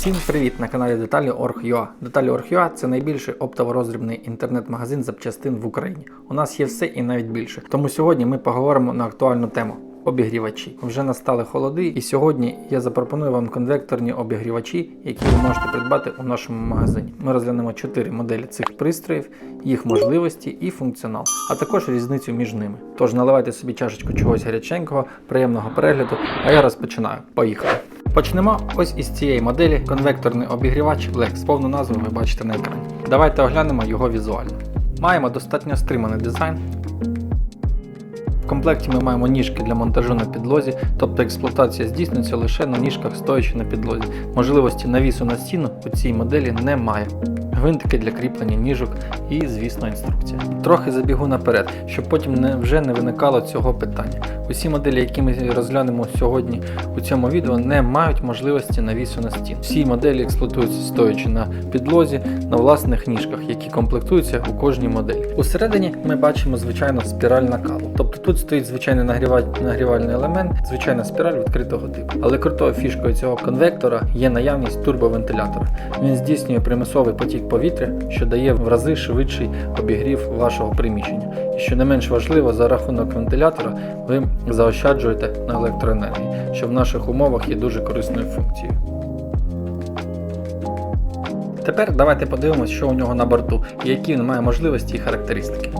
Всім привіт на каналі Деталі.org.ua. Деталі.org.ua – це найбільший оптово-роздрібний інтернет-магазин запчастин в Україні. У нас є все і навіть більше. Тому сьогодні ми поговоримо на актуальну тему. Обігрівачі вже настали холоди, і сьогодні я запропоную вам конвекторні обігрівачі, які ви можете придбати у нашому магазині. Ми розглянемо 4 моделі цих пристроїв, їх можливості і функціонал, а також різницю між ними. Тож наливайте собі чашечку чогось гаряченького, приємного перегляду, а я розпочинаю. Поїхали! Почнемо ось із цієї моделі конвекторний обігрівач Lex. Повну назву ви бачите на екрані. Давайте оглянемо його візуально. Маємо достатньо стриманий дизайн. В комплекті ми маємо ніжки для монтажу на підлозі, тобто експлуатація здійснюється лише на ніжках стоячи на підлозі. Можливості навісу на стіну у цій моделі немає. Гвинтики для кріплення ніжок і, звісно, інструкція. Трохи забігу наперед, щоб потім не, вже не виникало цього питання. Усі моделі, які ми розглянемо сьогодні у цьому відео, не мають можливості навісу на стіну. Всі моделі експлуатуються стоячи на підлозі на власних ніжках, які комплектуються у кожній моделі. Усередині ми бачимо звичайно спіраль накалу. Тобто тут стоїть звичайний нагріваль- нагрівальний елемент, звичайна спіраль відкритого типу. Але крутою фішкою цього конвектора є наявність турбовентилятора. Він здійснює примусовий потік повітря, що дає в рази швидший обігрів вашого приміщення. І що не менш важливо, за рахунок вентилятора ви заощаджуєте на електроенергії, що в наших умовах є дуже корисною функцією. Тепер давайте подивимося, що у нього на борту і які він має можливості і характеристики.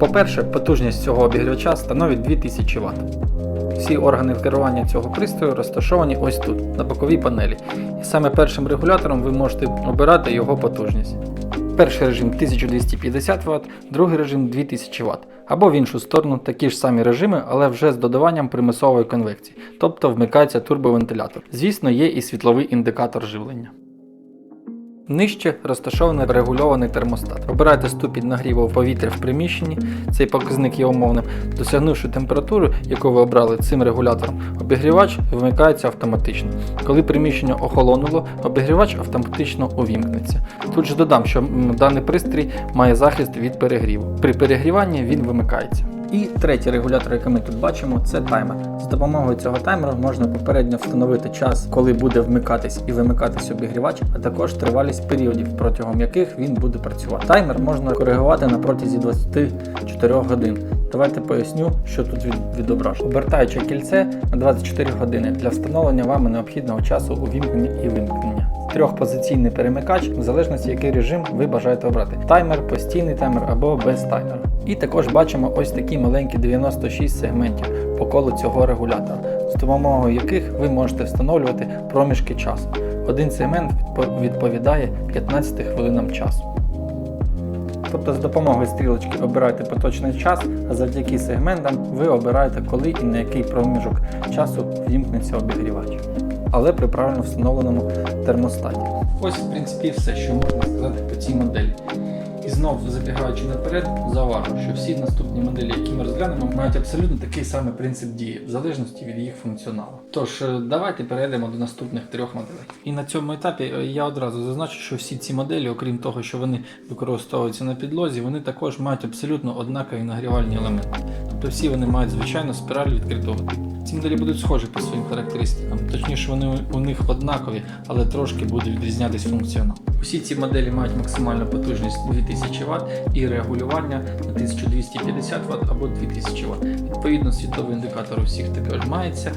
По-перше, потужність цього обігрівача становить 2000 Вт. Всі органи керування цього пристрою розташовані ось тут, на боковій панелі, і саме першим регулятором ви можете обирати його потужність. Перший режим 1250 Вт, другий режим 2000 Вт. Або в іншу сторону такі ж самі режими, але вже з додаванням примусової конвекції, тобто вмикається турбовентилятор. Звісно, є і світловий індикатор живлення. Нижче розташований регульований термостат. Обирайте ступінь нагріву повітря в приміщенні, цей показник є умовним. Досягнувши температуру, яку ви обрали цим регулятором, обігрівач вмикається автоматично. Коли приміщення охолонуло, обігрівач автоматично увімкнеться. Тут же додам, що даний пристрій має захист від перегріву. При перегріванні він вимикається. І третій регулятор, який ми тут бачимо, це таймер. За допомогою цього таймера можна попередньо встановити час, коли буде вмикатись і вимикатись обігрівач, а також тривалість періодів, протягом яких він буде працювати. Таймер можна коригувати на протязі 24 годин. Давайте поясню, що тут від, відображено. Обертаючи кільце на 24 години для встановлення вами необхідного часу увімкнення і вимкнення. Трьохпозиційний перемикач, в залежності який режим ви бажаєте обрати: таймер, постійний таймер або без таймера. І також бачимо ось такі маленькі 96 сегментів по колу цього регулятора, з допомогою яких ви можете встановлювати проміжки часу. Один сегмент відпо- відповідає 15 хвилинам часу. Тобто з допомогою стрілочки обирайте поточний час, а завдяки сегментам ви обираєте, коли і на який проміжок часу вімкнеться обігрівач. Але при правильно встановленому термостаті. Ось, в принципі, все, що можна сказати по цій моделі. І знову забігаючи наперед, зауважу, що всі наступні моделі, які ми розглянемо, мають абсолютно такий самий принцип дії, в залежності від їх функціоналу. Тож е, давайте перейдемо до наступних трьох моделей. І на цьому етапі е, я одразу зазначу, що всі ці моделі, окрім того, що вони використовуються на підлозі, вони також мають абсолютно однакові нагрівальні елементи. Тобто всі вони мають звичайну спіраль відкритого типу. Ці моделі будуть схожі по своїм характеристикам, точніше вони у- них однакові, але трошки буде відрізнятись функціонал. Усі ці моделі мають максимальну потужність 2000 Вт і регулювання на 1250 Вт або 2000 Вт. Відповідно, світловий індикатор у всіх також мається.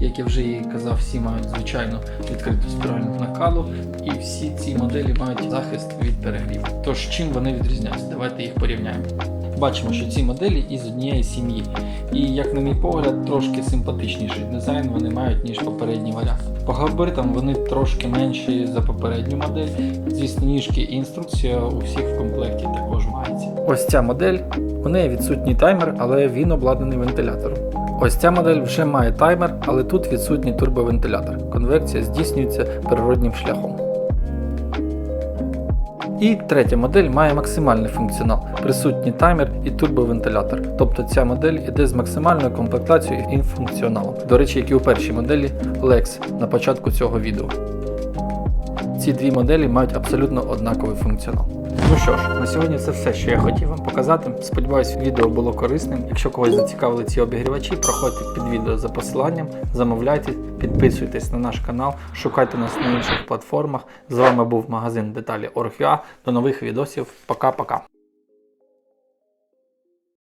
Як я вже і казав, всі мають звичайну відкриту спіральну накалу, і всі ці моделі мають захист від перегріву. Тож чим вони відрізняються? Давайте їх порівняємо. Бачимо, що ці моделі із однієї сім'ї. І, як на мій погляд, трошки симпатичніший дизайн вони мають, ніж попередній варіант. По габаритам вони трошки менші за попередню модель. Звісно, ніжки і інструкція у всіх в комплекті також мається. Ось ця модель, у неї відсутній таймер, але він обладнаний вентилятором. Ось ця модель вже має таймер, але тут відсутній турбовентилятор. Конвекція здійснюється природнім шляхом. І третя модель має максимальний функціонал, присутній таймер і турбовентилятор. Тобто ця модель іде з максимальною комплектацією і функціоналом. До речі, як і у першій моделі Lex на початку цього відео. Ці дві моделі мають абсолютно однаковий функціонал. Ну що ж, на сьогодні це все, що я хотів вам показати. Сподіваюсь, відео було корисним. Якщо когось зацікавили ці обігрівачі, проходьте під відео за посиланням, замовляйте, підписуйтесь на наш канал, шукайте нас на інших платформах. З вами був магазин деталі Оргюа. До нових відосів. Пока-пока.